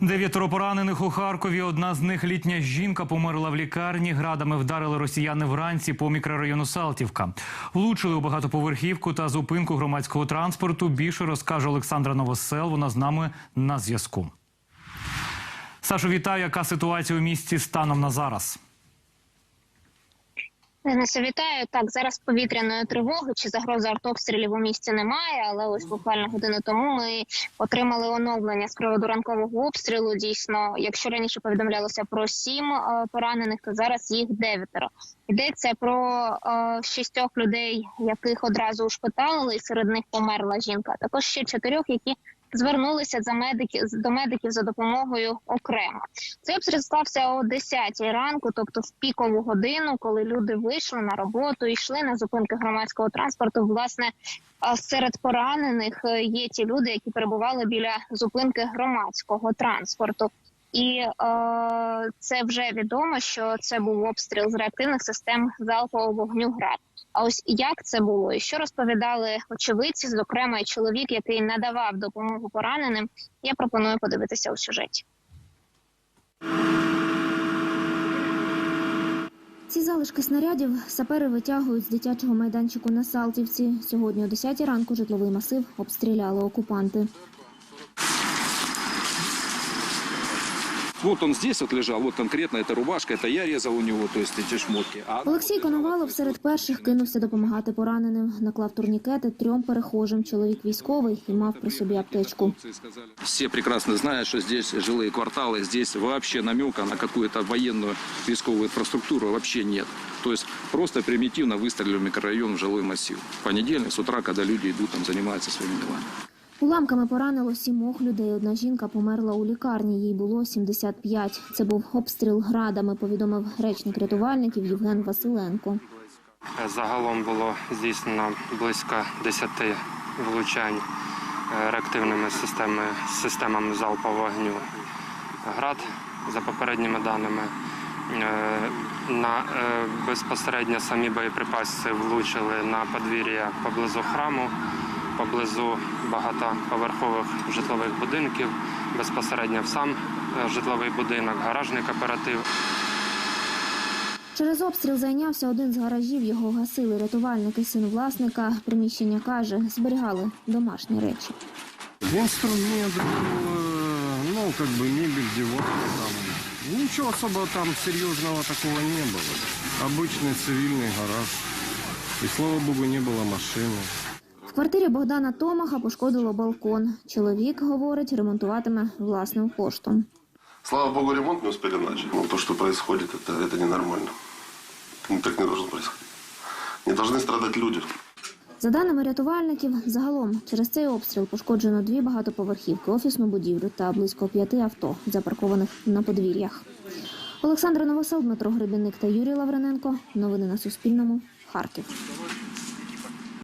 Дев'ятеро поранених у Харкові. Одна з них літня жінка померла в лікарні. Градами вдарили росіяни вранці по мікрорайону Салтівка. Влучили у багатоповерхівку та зупинку громадського транспорту. Більше розкаже Олександра Новосел. Вона з нами на зв'язку. Сашу, вітаю. Яка ситуація у місті станом на зараз? Денисе, вітаю. Так, зараз повітряної тривоги чи загрози артобстрілів у місті немає, але ось буквально годину тому ми отримали оновлення з приводу ранкового обстрілу. Дійсно, якщо раніше повідомлялося про сім е, поранених, то зараз їх дев'ятеро. Йдеться про е, шістьох людей, яких одразу ушпиталили, і серед них померла жінка. Також ще чотирьох, які звернулися за медики до медиків за допомогою окремо. Цей обстріл стався о 10 ранку, тобто в пікову годину, коли люди вийшли на роботу йшли на зупинки громадського транспорту. Власне, серед поранених е, є ті люди, які перебували біля зупинки громадського транспорту. І е, це вже відомо, що це був обстріл з реактивних систем залпового вогню ГРАД. А ось як це було і що розповідали очевидці, зокрема і чоловік, який надавав допомогу пораненим. Я пропоную подивитися у сюжеті. Ці залишки снарядів сапери витягують з дитячого майданчику на Салтівці. Сьогодні о 10 ранку житловий масив обстріляли окупанти. Вот он здесь вот лежал, вот конкретно эта рубашка, это я резал у него, то есть эти шмотки. А Олексій Коновалов серед перших кинувся допомагати пораненим. Наклав турнікети трьом перехожим. Чоловік військовий і мав при собі аптечку. все прекрасно знают, что здесь жилые кварталы, здесь вообще намека на какую-то военную військовую инфраструктуру вообще нет. То есть просто примитивно выстрелили в микрорайон в жилой массив. В понедельник с утра, когда люди идут, там занимаются своими делами. Уламками поранило сімох людей. Одна жінка померла у лікарні. Їй було 75. Це був обстріл градами. Повідомив речник рятувальників Євген Василенко. Загалом було здійснено близько 10 влучань е, реактивними системами, системами залпового вогню. Град, за попередніми даними, е, на, е, безпосередньо самі боєприпаси влучили на подвір'я поблизу храму, поблизу багатоповерхових житлових будинків, безпосередньо в сам е, житловий будинок, гаражний кооператив. Через обстріл зайнявся один з гаражів. Його гасили рятувальники. Син власника приміщення каже, зберігали домашні речі. Инструмент был, э, ну, как бы мебель, диван там. Ничего особо там серьезного такого не было. Обычный цивильный гараж. И, слава богу, не было машины. В квартирі Богдана Томаха пошкодило балкон. Чоловік говорить, ремонтуватиме власним коштом. Слава богу, ремонт не успели начать. Но то, что происходит, это, это ненормально. Это так не должно происходить. Не должны страдать люди. За даними рятувальників, загалом через цей обстріл пошкоджено дві багатоповерхівки, офісну будівлю та близько п'яти авто, запаркованих на подвір'ях. Олександра Новосел, Дмитро Гребінник та Юрій Лаврененко. Новини на Суспільному. Харків.